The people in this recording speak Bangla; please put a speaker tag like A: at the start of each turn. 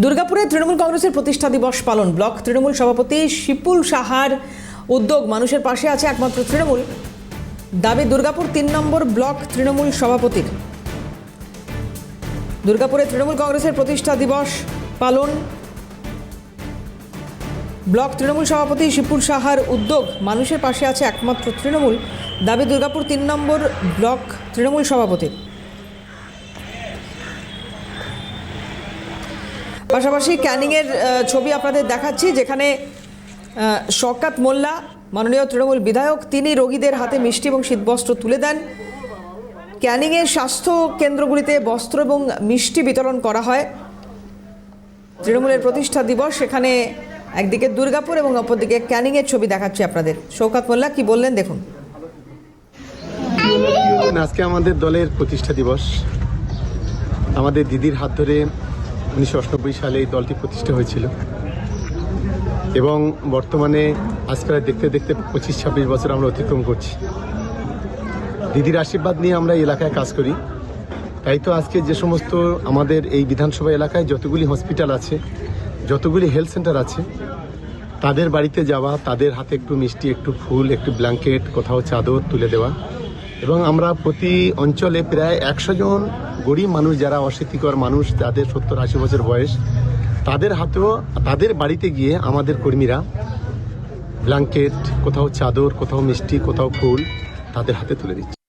A: দুর্গাপুরে তৃণমূল কংগ্রেসের প্রতিষ্ঠা দিবস পালন ব্লক তৃণমূল সভাপতি শিপুল সাহার উদ্যোগ মানুষের পাশে আছে একমাত্র তৃণমূল। দাবি, দুর্গাপুর তিন নম্বর ব্লক তৃণমূল সভাপতির। দুর্গাপুরে তৃণমূল কংগ্রেসের প্রতিষ্ঠা দিবস পালন ব্লক তৃণমূল সভাপতি শিপুল সাহার উদ্যোগ মানুষের পাশে আছে একমাত্র তৃণমূল। দাবি, দুর্গাপুর তিন নম্বর ব্লক তৃণমূল সভাপতির। পাশাপাশি ক্যানিংয়ের ছবি আপনাদের দেখাচ্ছি যেখানে আহ, শওকাত মোল্লা মাননীয় তৃণমূল বিধায়ক তিনি রোগীদের হাতে মিষ্টি এবং শীতবস্ত্র তুলে দেন। ক্যানিংয়ের স্বাস্থ্য কেন্দ্রগুলিতে বস্ত্র এবং মিষ্টি বিতরণ করা হয়। তৃণমূলের প্রতিষ্ঠা দিবস সেখানে একদিকে দুর্গাপুর এবং অপরদিকে ক্যানিংয়ের ছবি দেখাচ্ছি আপনাদের। শওকাত মোল্লা কি বললেন দেখুন।
B: আজকে আমাদের দলের প্রতিষ্ঠা দিবস। আমাদের দিদির হাত ধরে উনিশশো সালে এই দলটি প্রতিষ্ঠা হয়েছিল। এবং বর্তমানে আজকাল দেখতে দেখতে পঁচিশ ছাব্বিশ বছর আমরা অতিক্রম করছি। দিদির আশীর্বাদ নিয়ে আমরা এলাকায় কাজ করি। তাই তো আজকে যে সমস্ত আমাদের এই বিধানসভা এলাকায় যতগুলি হসপিটাল আছে, যতগুলি হেলথ সেন্টার আছে, তাদের বাড়িতে যাওয়া, তাদের হাতে একটু মিষ্টি, একটু ফুল, একটু ব্ল্যাঙ্কেট, কোথাও চাদর তুলে দেওয়া। এবং আমরা প্রতি অঞ্চলে প্রায় একশো জন গরিব মানুষ যারা অশীতিকর মানুষ, তাদের সত্তর আশি বছর বয়স, তাদের হাতেও, তাদের বাড়িতে গিয়ে আমাদের কর্মীরা ব্ল্যাঙ্কেট, কোথাও চাদর, কোথাও মিষ্টি, কোথাও ফুল তাদের হাতে তুলে দিচ্ছে।